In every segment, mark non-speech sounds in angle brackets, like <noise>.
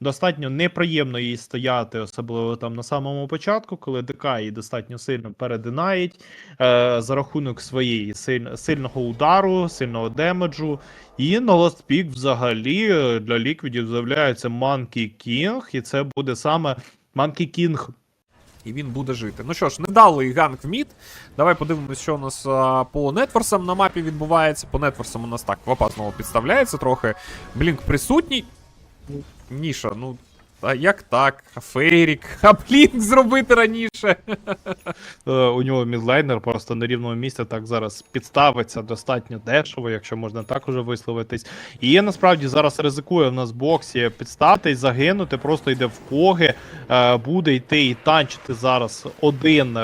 достатньо неприємно їй стояти, особливо там на самому початку, коли ДК її достатньо сильно перединають е, за рахунок своєї силь, сильного удару, сильного демеджу. І на Pick взагалі е, для ліквідів з'являється Monkey King, і це буде саме Monkey King І він буде жити. Ну що ж, недалий ганг в мід. Давай подивимось, що у нас а, по нетворсам на мапі відбувається. По нетворсам у нас так, вапа знову підставляється трохи. Блінк присутній. Ніша, ну. А як так? Фейрік, <laughs> а блінк зробити раніше. Е, у нього мідлайнер просто на рівному місці так зараз підставиться достатньо дешево, якщо можна так уже висловитись. І є насправді зараз ризикує в нас боксі підстатись, загинути, просто йде в коги, е, буде йти і танчити зараз один.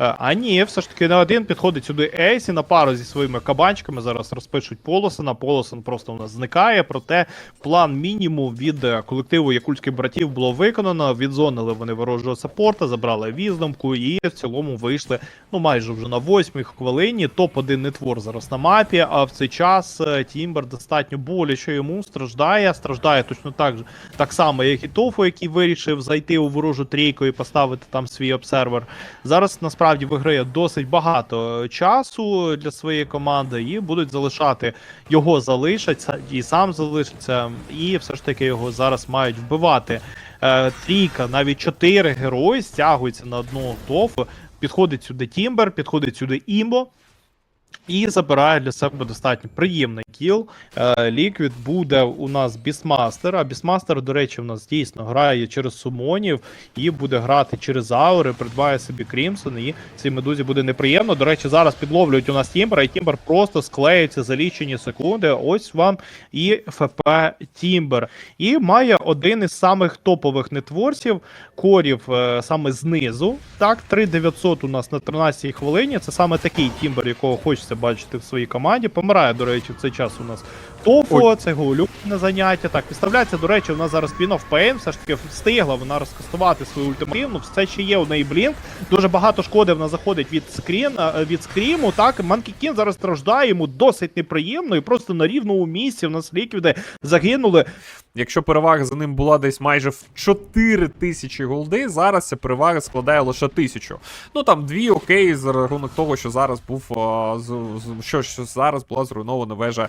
Е, А ні, все ж таки не один підходить сюди Ейсі на пару зі своїми кабанчиками. Зараз розпишуть Полосена. Полосен просто у нас зникає. Проте план мінімум від е, колективу якульських братів було виконано. Відзонили вони ворожого саппорта, забрали віздомку і в цілому вийшли ну майже вже на восьмій хвилині. Топ-1 нетвор зараз на мапі. А в цей час е, Тімбер достатньо боляче йому страждає. Страждає точно так же так само, як і Тофу, який вирішив зайти у ворожу трійку і поставити там свій обсервер. Зараз насправді виграє досить багато е, часу для своєї команди, і будуть залишати його залишаться, і сам залишиться, і все ж таки його зараз мають вбивати. Е, трійка, навіть чотири герої стягуються на одну тофу. Підходить сюди Тімбер, підходить сюди Імбо. І забирає для себе достатньо приємний кіл. Е, Ліквід буде у нас Бісмастер. А Бісмастер, до речі, у нас дійсно грає через сумонів і буде грати через аури, придбає собі Крімсон, і цій медузі буде неприємно. До речі, зараз підловлюють у нас Тімбера, і Тімбер просто склеюється за лічені секунди. Ось вам і ФП Тімбер. І має один із самих топових нетворців корів е, саме знизу. Так, 3900 у нас на 13-й хвилині. Це саме такий Тімбер, якого хочеться бачити в своїй команді. Помирає, до речі, в цей час у нас Тофо, це його улюблене заняття. Так, підставляється, до речі, нас зараз Queen of Pain, все ж таки встигла вона розкастувати свою ультимативну. Все ще є у неї блінк. Дуже багато шкоди вона заходить від скрін, е, від скріму. Так, Манкі Кін зараз страждає, йому досить неприємно, і просто на рівному місці в нас ліквіди загинули. Якщо перевага за ним була десь майже в 4 тисячі голди, зараз ця перевага складає лише 1000. Ну там дві окей, за рахунок того, що зараз був а, з, з- що, що зараз була зруйнована вежа.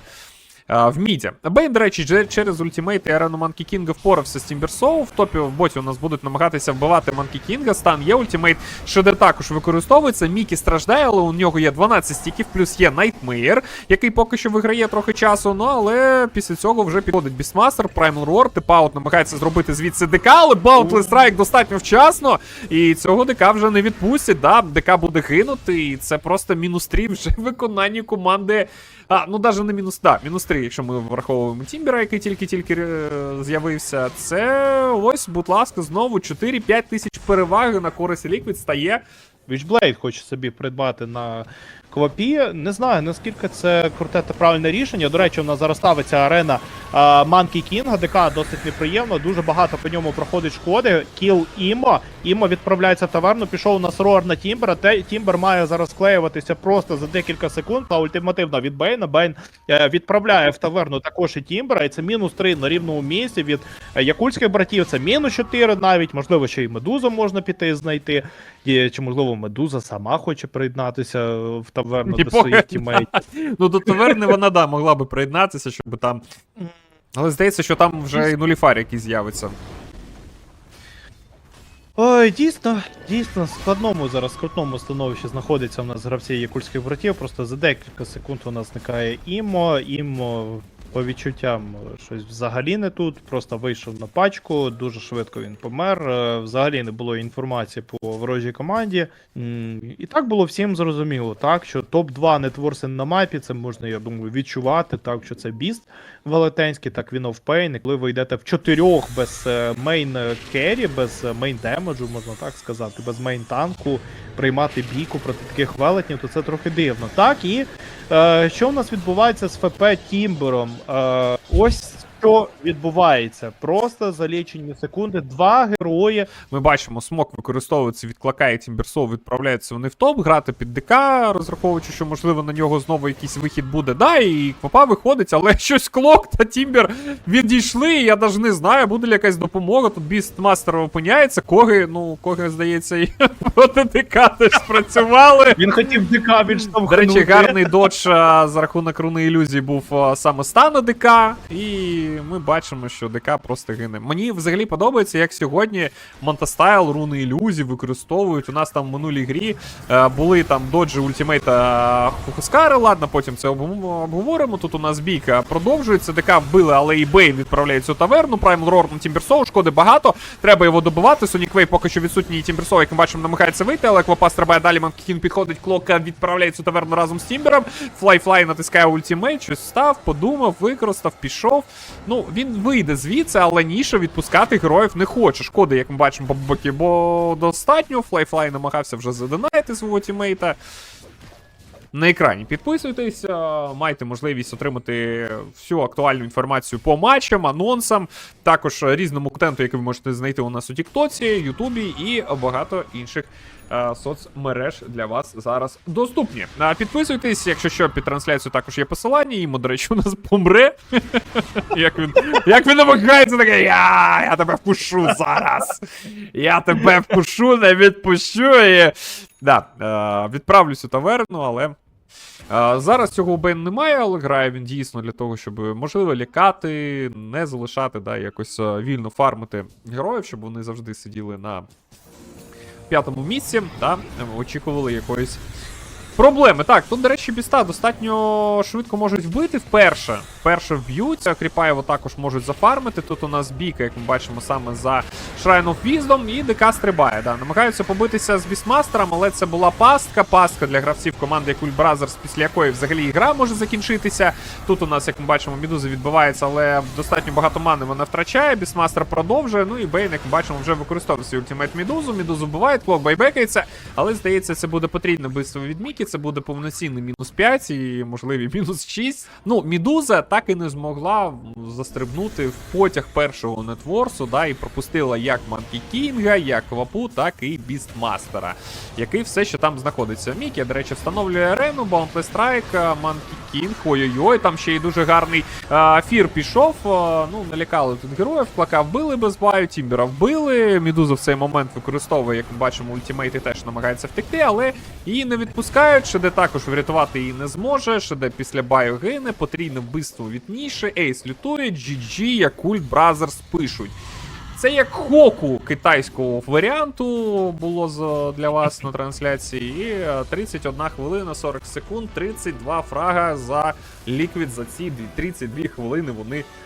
А, В міді. Бейн, до речі, через ультимейт і арену Манкі Кінга впорався з Тімберсоу. В топі в боті у нас будуть намагатися вбивати Манкі Кінга. Стан є ультимейт, що де також використовується. Мікі страждає, але у нього є 12 стіків, плюс є Найтмейр, який поки що виграє трохи часу. Ну але після цього вже підходить Бісмастер, Primal Roar, типаут намагається зробити звідси ДК, але Boundless Strike достатньо вчасно. І цього ДК вже не відпустять. Да, ДК буде гинути, і це просто мінус 3 вже в <laughs> виконанні команди. А, ну навіть не мінус, да, мінус 3, якщо ми враховуємо Тімбера, який тільки-тільки е, з'явився. Це ось, будь ласка, знову 4-5 тисяч переваги на користь Ліквід стає. Вічблейд хоче собі придбати на Квапі. Не знаю, наскільки це круте та правильне рішення. До речі, у нас зараз ставиться арена Манкі Кінга, ДК досить неприємно. Дуже багато по ньому проходить шкоди. Кіл Імо. Імо відправляється в таверну. Пішов у нас рор на Тімбера. Те Тімбер має зараз склеюватися просто за декілька секунд. Та ультимативна від Бейна. Бейн е, відправляє в таверну також і Тімбера. І це мінус 3 на рівному місці від е, якульських братів. Це мінус 4 навіть. Можливо, ще й медузу можна піти знайти. Чи можливо медуза сама хоче приєднатися в таверну до своїх тімейтів. <laughs> Ну, до таверни вона да, могла би приєднатися, щоб там. Але здається, що там вже і нуліфар якийсь з'явиться. Ой, дійсно, дійсно, в складному зараз скрутному становищі знаходиться у нас гравці якульських братів. Просто за декілька секунд у нас зникає Імо. Імо по відчуттям щось взагалі не тут. Просто вийшов на пачку, дуже швидко він помер. е, Взагалі не було інформації по ворожій команді. І так було всім зрозуміло, так що топ-2 нетворсен на мапі, це можна, я думаю, відчувати, так що це біст велетенський, так він. І коли ви йдете в чотирьох без е, мейн керрі, без е, мейн демеджу, можна так сказати, без мейн танку, приймати бійку проти таких велетнів, то це трохи дивно. Так, і е, що у нас відбувається з ФП Тімбером? Е, ось що відбувається. Просто за лічені секунди два герої Ми бачимо, смок використовується, відкликає Тімберсоу, відправляються вони в топ, грати під ДК, розраховуючи, що можливо на нього знову якийсь вихід буде. Да, і Квапа виходить, але <laughs> щось клок та Тімбер відійшли. і Я навіть не знаю, буде ли якась допомога. Тут Бістмастер опиняється. Коги, ну, коги, здається, і <laughs> проти ДК теж спрацювали. він хотів ДК До речі, гарний додж за рахунок руни ілюзій був саме стану ДК, і ми бачимо, що ДК просто гине. Мені взагалі подобається, як сьогодні Монтастайл руни ілюзій використовують. У нас там в минулій грі е, були там доджі ультимейта Фухускари, ладно, потім це обговоримо. Тут у нас бійка продовжується. ДК вбили, але і Бейн відправляє цю таверну. Праймл Рор на Тімберсоу, шкоди багато. Треба його добивати. Сонік Вей поки що відсутній Тімберсоу, як ми бачимо, намагається вийти, але Квапа стрибає далі. Манкін підходить, клока відправляє цю таверну разом з Тімбером. Флайфлай натискає ультимейт, щось став, подумав, використав, пішов. Ну, він вийде звідси, але ніша відпускати героїв не хоче. Шкода, як ми бачимо по боки, бо достатньо. Флайфлай намагався вже задонати свого тімейта. На екрані підписуйтесь, е, маєте можливість отримати всю актуальну інформацію по матчам, анонсам, також різному контенту, який ви можете знайти у нас у Тіктоці, Ютубі і багато інших соцмереж для вас зараз доступні. Підписуйтесь, якщо що, під трансляцію також є посилання, і, до речі, у нас помре. <laughs> Як він, як він намагається таке, я, я тебе вкушу зараз. Я тебе вкушу, не відпущу. І... Да, е, відправлюсь таверну, але. е, Зараз цього у Бен немає, але грає він дійсно для того, щоб можливо лякати, не залишати, да, якось е, вільно фармити героїв, щоб вони завжди сиділи на п'ятому місці та очікували якоїсь проблеми. Так, тут, до речі, біста достатньо швидко можуть вбити вперше. Вперше вб'ються. Кріпаєво також можуть зафармити. Тут у нас бійка, як ми бачимо, саме за Shrine of Wisdom, і ДК стрибає. Да. Намагаються побитися з Бісмастером, але це була пастка. Пастка для гравців команди Cool Brothers, після якої взагалі і гра може закінчитися. Тут у нас, як ми бачимо, Мідуза відбивається, але достатньо багато мани вона втрачає. Бісмастер продовжує. Ну і Бейн, як ми бачимо, вже використовує свій ультимейт Мідузу. Мідузу вбиває, клок байбекається, але здається, це буде потрібне вбивство від Мікі. Це буде повноцінний мінус 5 і можливі <laughs> мінус 6. Ну, Мідуза так і не змогла застрибнути в потяг першого нетворсу, да, і пропустила як Манкі Кінга, як Квапу, так і Бістмастера, який все ще там знаходиться. Мікі, до речі, встановлює арену, Boundless Strike, Манкі Кінг, ой-ой-ой, там ще й дуже гарний а, фір пішов. а, ну, налякали тут героїв, Клака вбили без баю, Тімбера вбили. Мідуза в цей момент використовує, як ми бачимо, ультимейти теж намагається втекти, але її не відпускають. Шеде також врятувати її не зможе. Шеде після баю гине, потрібне вбивство від Ніші, Ейс лютує, GG, як Культ Бразерс пишуть. Це як хоку китайського варіанту було для вас на трансляції. І е, 31 хвилина 40 секунд, 32 фрага за ліквід за ці дві- 32 хвилини вони